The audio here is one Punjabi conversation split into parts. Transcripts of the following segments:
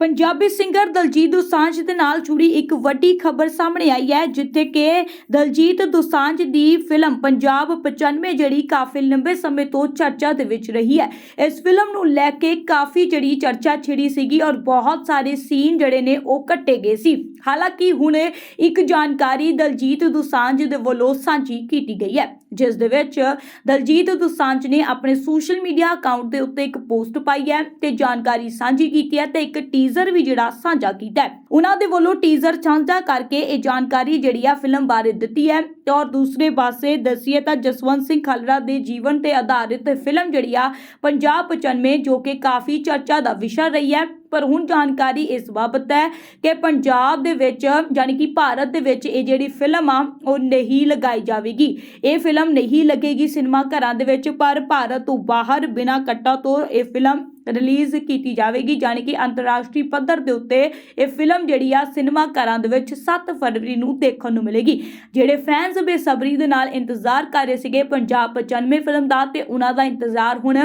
ਪੰਜਾਬੀ ਸਿੰਗਰ ਦਲਜੀਤ ਦੋਸਾਂਝ ਦੇ ਨਾਲ ਜੁੜੀ ਇੱਕ ਵੱਡੀ ਖਬਰ ਸਾਹਮਣੇ ਆਈ ਹੈ, ਜਿੱਥੇ ਕਿ ਦਲਜੀਤ ਦੋਸਾਂਝ ਦੀ ਫਿਲਮ ਪੰਜਾਬ 95 ਜਿਹੜੀ ਕਾਫੀ ਲੰਬੇ ਸਮੇਂ ਤੋਂ ਚਰਚਾ ਦੇ ਵਿੱਚ ਰਹੀ ਹੈ। ਇਸ ਫਿਲਮ ਨੂੰ ਲੈ ਕੇ ਕਾਫੀ ਜਿਹੜੀ ਚਰਚਾ ਛਿੜੀ ਸੀਗੀ ਔਰ ਬਹੁਤ ਸਾਰੇ ਸੀਨ ਜਿਹੜੇ ਨੇ ਉਹ ਕੱਟੇ ਗਏ ਸੀ। ਹਾਲਾਂਕਿ ਹੁਣ ਇੱਕ ਜਾਣਕਾਰੀ ਦਲਜੀਤ ਦੋਸਾਂਝ ਦੇ ਵੱਲੋਂ ਸਾਂਝੀ ਕੀਤੀ ਗਈ ਹੈ, ਜਿਸ ਦੇ ਵਿੱਚ ਦਲਜੀਤ ਦੋਸਾਂਝ ਨੇ ਆਪਣੇ ਸੋਸ਼ਲ ਮੀਡੀਆ ਅਕਾਊਂਟ ਦੇ ਉੱਤੇ ਇੱਕ ਪੋਸਟ ਪਾਈ ਹੈ ਤੇ ਜਾਣਕਾਰੀ ਸਾਂਝੀ ਕੀਤੀ ਹੈ ਤੇ ਇੱਕ ਟੀ ਟੀਜ਼ਰ ਵੀ ਜਿਹੜਾ ਸਾਂਝਾ ਕੀਤਾ ਹੈ। ਉਹਨਾਂ ਦੇ ਵੱਲੋਂ ਟੀਜ਼ਰ ਸਾਂਝਾ ਕਰਕੇ ਇਹ ਜਾਣਕਾਰੀ ਜਿਹੜੀ ਆ ਫਿਲਮ ਬਾਰੇ ਦਿੱਤੀ ਹੈ ਤੇ ਔਰ ਦੂਸਰੇ ਪਾਸੇ ਦਸੀਏ ਤਾਂ ਜਸਵੰਤ ਸਿੰਘ ਖਾਲੜਾ ਦੇ ਜੀਵਨ ਤੇ ਆਧਾਰਿਤ ਫਿਲਮ ਜਿਹੜੀ ਆ ਪੰਜਾਬ 95 ਜੋ ਕਿ ਕਾਫੀ ਚਰਚਾ ਦਾ ਵਿਸ਼ਾ ਰਹੀ ਹੈ। ਪਰ ਹੁਣ ਜਾਣਕਾਰੀ ਇਸ ਬਾਬਤ ਹੈ ਕਿ ਪੰਜਾਬ ਦੇ ਵਿੱਚ ਯਾਨੀ ਕਿ ਭਾਰਤ ਦੇ ਵਿੱਚ ਇਹ ਜਿਹੜੀ ਫਿਲਮ ਆ, ਉਹ ਨਹੀਂ ਲਗਾਈ ਜਾਵੇਗੀ। ਇਹ ਫਿਲਮ ਨਹੀਂ ਲੱਗੇਗੀ ਸਿਨੇਮਾ ਘਰਾਂ ਦੇ ਵਿੱਚ, ਪਰ ਭਾਰਤ ਤੋਂ ਬਾਹਰ ਬਿਨਾਂ ਕੱਟਾ ਤੋਂ ਇਹ ਫਿਲਮ ਰਿਲੀਜ਼ ਕੀਤੀ ਜਾਵੇਗੀ ਯਾਨੀ ਕਿ ਅੰਤਰਰਾਸ਼ਟਰੀ ਪੱਧਰ ਦੇ ਉੱਤੇ ਇਹ ਫਿਲਮ ਜਿਹੜੀ ਆ ਸਿਨੇਮਾ ਘਰਾਂ ਦੇ ਵਿੱਚ 7 ਫਰਵਰੀ ਨੂੰ ਦੇਖਣ ਨੂੰ ਮਿਲੇਗੀ। ਜਿਹੜੇ ਫੈਨਸ ਬੇਸਬਰੀ ਦੇ ਨਾਲ ਇੰਤਜ਼ਾਰ ਕਰ ਰਹੇ ਸੀਗੇ, ਪੰਜਾਬ 95 ਫਿਲਮ ਦਾ, ਤੇ ਉਹਨਾਂ ਦਾ ਇੰਤਜ਼ਾਰ ਹੁਣ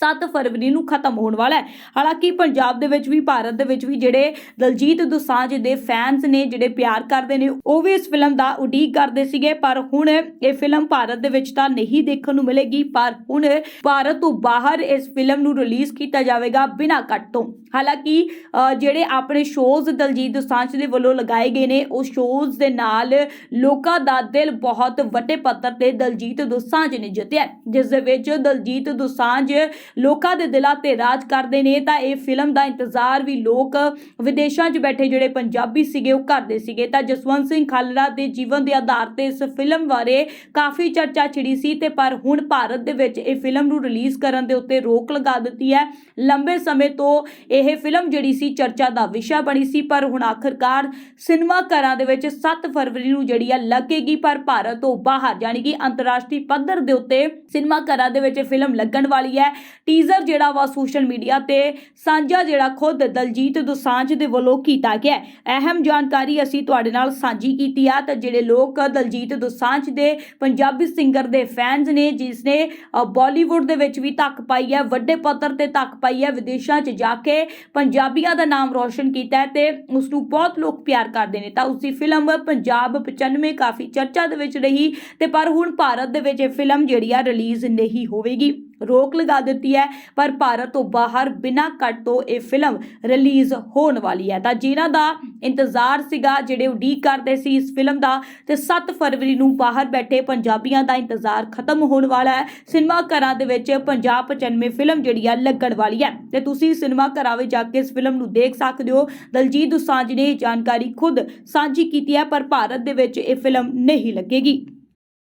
7 ਫਰਵਰੀ ਨੂੰ ਖਤਮ ਹੋਣ ਵਾਲਾ ਹੈ। ਹਾਲਾਂਕਿ ਪੰਜਾਬ ਦੇ ਵਿੱਚ ਵੀ, ਭਾਰਤ ਦੇ ਵਿੱਚ ਵੀ ਜਿਹੜੇ ਦਲਜੀਤ ਦੋਸਾਂਝ ਦੇ ਫੈਨਸ ਨੇ, ਜਿਹੜੇ ਪਿਆਰ ਕਰਦੇ ਨੇ, ਉਹ ਵੀ ਇਸ ਫਿਲਮ ਦਾ ਉਡੀਕ ਕਰਦੇ ਸੀਗੇ। ਪਰ ਹੁਣ ਇਹ ਫਿਲਮ ਭਾਰਤ ਦੇ ਵਿੱਚ ਤਾਂ ਨਹੀਂ ਦੇਖਣ ਨੂੰ ਮਿਲੇਗੀ। ਪਰ ਹੁਣ ਭਾਰਤ ਤੋਂ ਬਾਹਰ ਇਸ ਫਿਲਮ ਨੂੰ ਰਿਲੀਜ਼ ਕੀਤਾ ਜਾਵੇਗਾ ਬਿਨਾਂ ਕੱਟ ਤੋਂ। ਹਾਲਾਂਕਿ ਜਿਹੜੇ ਆਪਣੇ ਸ਼ੋਜ਼ ਦਲਜੀਤ ਦੋਸਾਂਝ ਦੇ ਵੱਲੋਂ ਲਗਾਏ ਗਏ ਨੇ, ਉਹ ਸ਼ੋਜ਼ ਦੇ ਨਾਲ ਲੋਕਾਂ ਦਾ ਦਿਲ ਬਹੁਤ ਵੱਡੇ ਪੱਧਰ ਤੇ ਦਲਜੀਤ ਦੋਸਾਂਝ ਨੇ ਜਿੱਤਿਆ ਜਿਸ ਦੇ ਵਿੱਚ ਦਲਜੀਤ ਦੋਸਾਂਝ ਲੋਕਾਂ ਦੇ ਦਿਲਾਂ ਤੇ ਰਾਜ ਕਰਦੇ ਨੇ, ਤਾਂ ਇਹ ਫਿਲਮ ਦਾ ਇੰਤਜ਼ਾਰ ਵੀ ਲੋਕ ਵਿਦੇਸ਼ਾਂ 'ਚ ਬੈਠੇ ਜਿਹੜੇ ਪੰਜਾਬੀ ਸੀਗੇ, ਉਹ ਕਰਦੇ ਸੀਗੇ। ਤਾਂ ਜਸਵੰਤ ਸਿੰਘ ਖਾਲੜਾ ਦੇ ਜੀਵਨ ਦੇ ਆਧਾਰ ਤੇ ਇਸ ਫਿਲਮ ਬਾਰੇ ਕਾਫੀ ਚਰਚਾ ਛਿੜੀ ਸੀ ਤੇ ਪਰ ਹੁਣ ਭਾਰਤ ਦੇ ਵਿੱਚ ਇਹ ਫਿਲਮ ਨੂੰ ਰਿਲੀਜ਼ ਕਰਨ ਦੇ ਉੱਤੇ ਰੋਕ ਲਗਾ ਦਿੱਤੀ ਹੈ। ਲੰਬੇ ਸਮੇਂ ਤੋਂ ਇਹ ਫਿਲਮ ਜਿਹੜੀ ਸੀ, ਚਰਚਾ ਦਾ ਵਿਸ਼ਾ ਬਣੀ ਸੀ, ਪਰ ਹੁਣ ਆਖਰਕਾਰ ਸਿਨੇਮਾ ਘਰਾਂ ਦੇ ਵਿੱਚ 7 ਫਰਵਰੀ ਨੂੰ ਜਿਹੜੀ ਹੈ ਲੱਗੇਗੀ, ਪਰ ਭਾਰਤ ਤੋਂ ਬਾਹਰ ਯਾਨੀ ਕਿ ਅੰਤਰਰਾਸ਼ਟਰੀ ਪੱਧਰ ਦੇ ਉੱਤੇ ਸਿਨੇਮਾ ਘਰਾਂ ਦੇ ਵਿੱਚ ਇਹ ਫਿਲਮ ਲੱਗਣ ਵਾਲੀ ਹੈ। ਟੀਜ਼ਰ ਜਿਹੜਾ ਵਾ ਸੋਸ਼ਲ ਮੀਡੀਆ ਤੇ ਸਾਂਝਾ ਜਿਹੜਾ ਖੁਦ ਦਲਜੀਤ ਦੋਸਾਂਝ ਦੇ ਵੱਲੋਂ ਕੀਤਾ ਗਿਆ ਅਹਿਮ ਜਾਣਕਾਰੀ ਅਸੀਂ ਤੁਹਾਡੇ ਨਾਲ ਸਾਂਝੀ ਕੀਤੀ ਆ ਤਾਂ ਜਿਹੜੇ ਲੋਕ ਦਲਜੀਤ ਦੋਸਾਂਝ ਦੇ ਪੰਜਾਬੀ ਸਿੰਗਰ ਦੇ ਫੈਨਸ ਨੇ ਜਿਸ ਨੇ ਅ, ਬਾਲੀਵੁੱਡ ਦੇ ਵਿੱਚ ਵੀ ਧੱਕ ਪਾਈ ਹੈ ਵੱਡੇ ਪੱਧਰ ਤੇ ਧੱਕ ਪਾਈ ਹੈ ਵਿਦੇਸ਼ਾਂ 'ਚ ਜਾ ਕੇ ਪੰਜਾਬੀਆਂ ਦਾ ਨਾਮ ਰੌਸ਼ਨ ਕੀਤਾ ਹੈ ਤੇ ਉਸ ਨੂੰ ਬਹੁਤ ਲੋਕ ਪਿਆਰ ਕਰਦੇ ਨੇ। ਤਾਂ ਉਸ ਦੀ ਫਿਲਮ ਪੰਜਾਬ 95 ਕਾਫੀ ਚਰਚਾ ਦੇ ਵਿੱਚ ਰਹੀ ਤੇ ਪਰ ਹੁਣ ਭਾਰਤ ਦੇ ਵਿੱਚ ਇਹ ਫਿਲਮ ਜਿਹੜੀ ਆ ਰਿਲੀਜ਼ ਨਹੀਂ ਹੋਵੇਗੀ। ਰੋਕ ਲਗਾ ਦਿੱਤੀ ਹੈ, ਪਰ ਭਾਰਤ ਤੋਂ ਬਾਹਰ ਬਿਨਾਂ ਕੱਟ ਤੋਂ ਇਹ ਫਿਲਮ ਰਿਲੀਜ਼ ਹੋਣ ਵਾਲੀ ਹੈ। ਤਾਂ ਜਿਨ੍ਹਾਂ ਦਾ ਇੰਤਜ਼ਾਰ ਸੀਗਾ, ਜਿਹੜੇ ਉਡੀਕ ਕਰਦੇ ਸੀ ਇਸ ਫਿਲਮ ਦਾ, ਤੇ 7 ਫਰਵਰੀ ਨੂੰ ਬਾਹਰ ਬੈਠੇ ਪੰਜਾਬੀਆਂ ਦਾ ਇੰਤਜ਼ਾਰ ਖਤਮ ਹੋਣ ਵਾਲਾ ਹੈ। ਸਿਨੇਮਾ ਘਰਾਂ ਦੇ ਵਿੱਚ ਪੰਜਾਬ 95 ਫਿਲਮ ਜਿਹੜੀ ਆ ਲੱਗਣ ਵਾਲੀ ਹੈ। ਤੇ ਤੁਸੀਂ ਸਿਨੇਮਾ ਘਰਾਂ ਵਿੱਚ ਜਾ ਕੇ ਇਸ ਫਿਲਮ ਨੂੰ ਦੇਖ ਸਕਦੇ ਹੋ। ਦਲਜੀਤ ਦੋਸਾਂਝ ਨੇ ਇਹ ਜਾਣਕਾਰੀ ਖੁਦ ਸਾਂਝੀ ਕੀਤੀ ਹੈ, ਪਰ ਭਾਰਤ ਦੇ ਵਿੱਚ ਇਹ ਫਿਲਮ ਨਹੀਂ ਲੱਗੇਗੀ।